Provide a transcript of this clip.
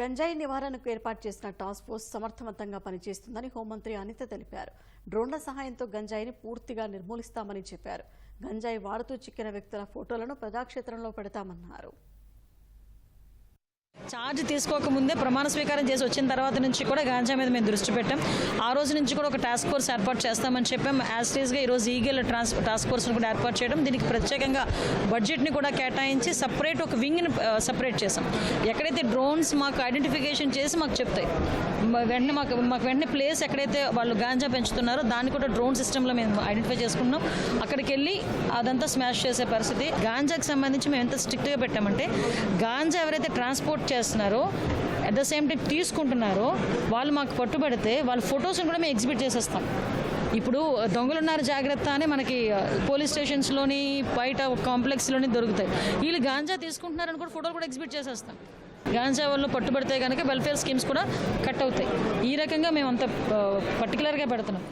గంజాయి నివారణకు ఏర్పాటు చేసిన టాస్క్ ఫోర్స్ సమర్థవంతంగా పనిచేస్తుందని హోంమంత్రి అనిత తెలిపారు. డ్రోన్ల సహాయంతో గంజాయిని పూర్తిగా నిర్మూలిస్తామని చెప్పారు. గంజాయి వాడుతూ చిక్కిన వ్యక్తుల ఫోటోలను ప్రజాక్షేత్రంలో పెడతామన్నారు. ఛార్జ్ తీసుకోకముందే ప్రమాణ స్వీకారం చేసి వచ్చిన తర్వాత నుంచి కూడా గాంజా మీద మేము దృష్టి పెట్టాం. ఆ రోజు నుంచి కూడా ఒక టాస్క్ ఫోర్స్ ఏర్పాటు చేస్తామని చెప్పాం. యాస్టీస్గా ఈరోజు ఈగల్ ట్రాన్స్ టాస్క్ ఫోర్స్ని కూడా ఏర్పాటు చేయడం. దీనికి ప్రత్యేకంగా బడ్జెట్ని కూడా కేటాయించి సపరేట్ ఒక వింగ్ని సపరేట్ చేసాం ఎక్కడైతే డ్రోన్స్ మాకు ఐడెంటిఫికేషన్ చేసి మాకు చెప్తాయి. వెంటనే మాకు మాకు వెంటనే ప్లేస్ ఎక్కడైతే వాళ్ళు గాంజా పెంచుతున్నారో దాన్ని కూడా డ్రోన్ సిస్టంలో మేము ఐడెంటిఫై చేసుకున్నాం. అక్కడికి వెళ్ళి అదంతా స్మాష్ చేసే పరిస్థితి. గాంజాకి సంబంధించి మేము ఎంత స్ట్రిక్ట్గా పెట్టామంటే గాంజా ఎవరైతే ట్రాన్స్పోర్ట్ చేస్తున్నారు. అట్ ద సేమ్ టైం తీసుకుంటున్నారో. వాళ్ళు మాకు పట్టుబడితే వాళ్ళ ఫొటోస్ని కూడా మేము ఎగ్జిబిట్ చేసేస్తాం. ఇప్పుడు దొంగలున్నారు జాగ్రత్త అని మనకి పోలీస్ స్టేషన్స్లోని బయట కాంప్లెక్స్లోని దొరుకుతాయి. వీళ్ళు గాంజా తీసుకుంటున్నారని కూడా ఫోటోలు కూడా ఎగ్జిబిట్ చేసేస్తాం. గాంజా వాళ్ళు పట్టుబడితే కనుక వెల్ఫేర్ స్కీమ్స్ కూడా కట్ అవుతాయి. ఈ రకంగా మేము అంత పర్టికులర్గా పెడుతున్నాం.